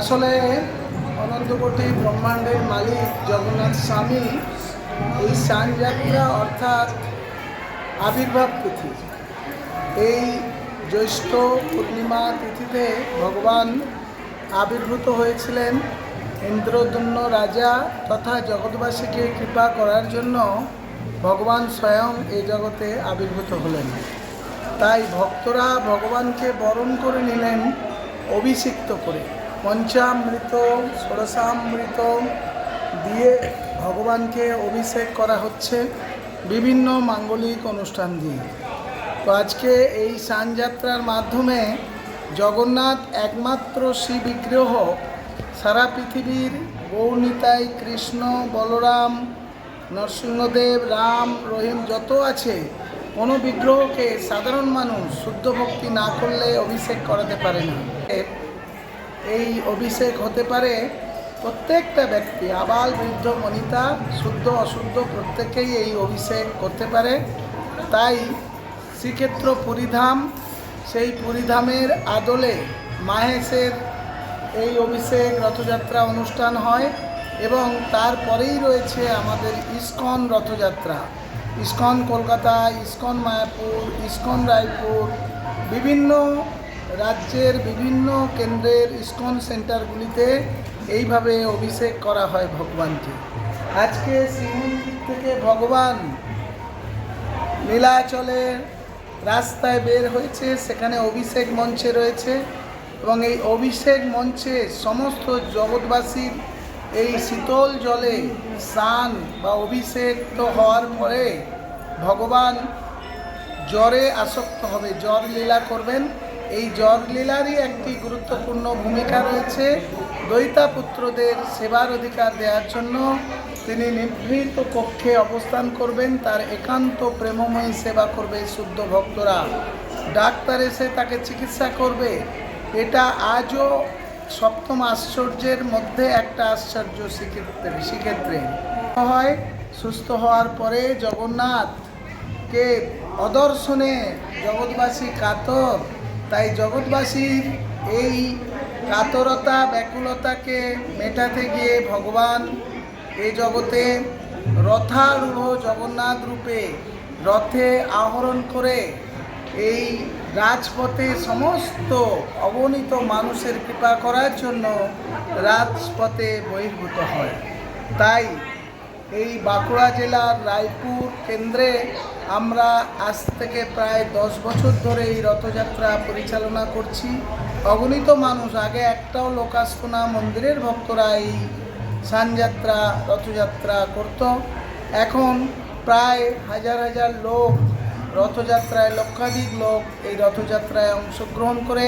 আসলে অনন্তকোটি ব্রহ্মাণ্ডের মালিক জগন্নাথ স্বামী এই সানযাত্রা অর্থাৎ আবির্ভাব তিথি। এই জ্যৈষ্ঠ পূর্ণিমা তিথিতে ভগবান আবির্ভূত হয়েছিলেন ইন্দ্রদুম্ন রাজা তথা জগৎবাসীকে কৃপা করার জন্য ভগবান স্বয়ং এই জগতে আবির্ভূত হলেন। তাই ভক্তরা ভগবানকে বরণ করে নিলেন অভিষিক্ত করে। পঞ্চামৃত, ষোড়শামৃত দিয়ে ভগবানকে অভিষেক করা হচ্ছে বিভিন্ন মাঙ্গলিক অনুষ্ঠান দিয়ে। তো আজকে এই স্নানযাত্রার মাধ্যমে জগন্নাথ একমাত্র শ্রী বিগ্রহ সারা পৃথিবীর গৌনিতাই কৃষ্ণ বলরাম নরসিংহদেব, রাম, রহিম যত আছে, কোনো বিগ্রহকে সাধারণ মানুষ শুদ্ধ ভক্তি না করলে অভিষেক করাতে পারে না। এই অভিষেক হতে পারে প্রত্যেকটা ব্যক্তি, আবাল, বৃদ্ধ, মনিতা, শুদ্ধ, অশুদ্ধ, প্রত্যেকেই এই অভিষেক করতে পারে। তাই শ্রীক্ষেত্র পুরীধাম, সেই পুরীধামের আদলে মাহেশের এই অভিষেক রথযাত্রা অনুষ্ঠান হয়। এবং তারপরেই রয়েছে আমাদের ISKCON Rathyatra. ISKCON Kolkata, ISKCON Mayapur, ISKCON Raipur, বিভিন্ন রাজ্যের বিভিন্ন কেন্দ্রের ইস্কন সেন্টারগুলিতে এইভাবে অভিষেক করা হয় ভগবানকে। আজকে শ্রীমন্দির থেকে ভগবান নীলাচলে রাস্তায় বের হয়েছে, সেখানে অভিষেক মঞ্চে রয়েছে এবং এই অভিষেক মঞ্চে সমস্ত জগৎবাসীর এই শীতল জলে স্নান বা অভিষেক তো হওয়ার পরে ভগবান জ্বরে আসক্ত হবে, জ্বর লীলা করবেন। এই জ্বর লীলারই একটি গুরুত্বপূর্ণ ভূমিকা রয়েছে। দৈতা পুত্রদের সেবার অধিকার দেওয়ার জন্য তিনি নিভৃত কক্ষে অবস্থান করবেন। তার একান্ত প্রেমময়ী সেবা করবে শুদ্ধ ভক্তরা। ডাক্তার এসে তাকে চিকিৎসা করবে। এটা আজও সপ্তম আশ্চর্যের মধ্যে একটা আশ্চর্য সেক্ষেত্রে সেক্ষেত্রে হয়, সুস্থ হওয়ার পরে জগন্নাথকে অদর্শনে জগৎবাসী কাতর। তাই জগৎবাসীর এই কাতরতা, ব্যাকুলতাকে মেটাতে গিয়ে ভগবান এই জগতে রথারূঢ় জগন্নাথ রূপে রথে আহরণ করে এই রাজপথে সমস্ত অগণিত মানুষের কৃপা করার জন্য রাজপথে বহির্ভূত হয়। তাই এই বাঁকুড়া জেলার রায়পুর কেন্দ্রে আমরা আজ থেকে প্রায় দশ বছর ধরে এই রথযাত্রা পরিচালনা করছি। অগণিত মানুষ, আগে একটাও লোক আসতো না মন্দিরের ভক্তরা এই সানযাত্রা, রথযাত্রা করত। এখন প্রায় হাজার হাজার লোক রথযাত্রায় লক্ষাধিক লোক এই রথযাত্রায় অংশগ্রহণ করে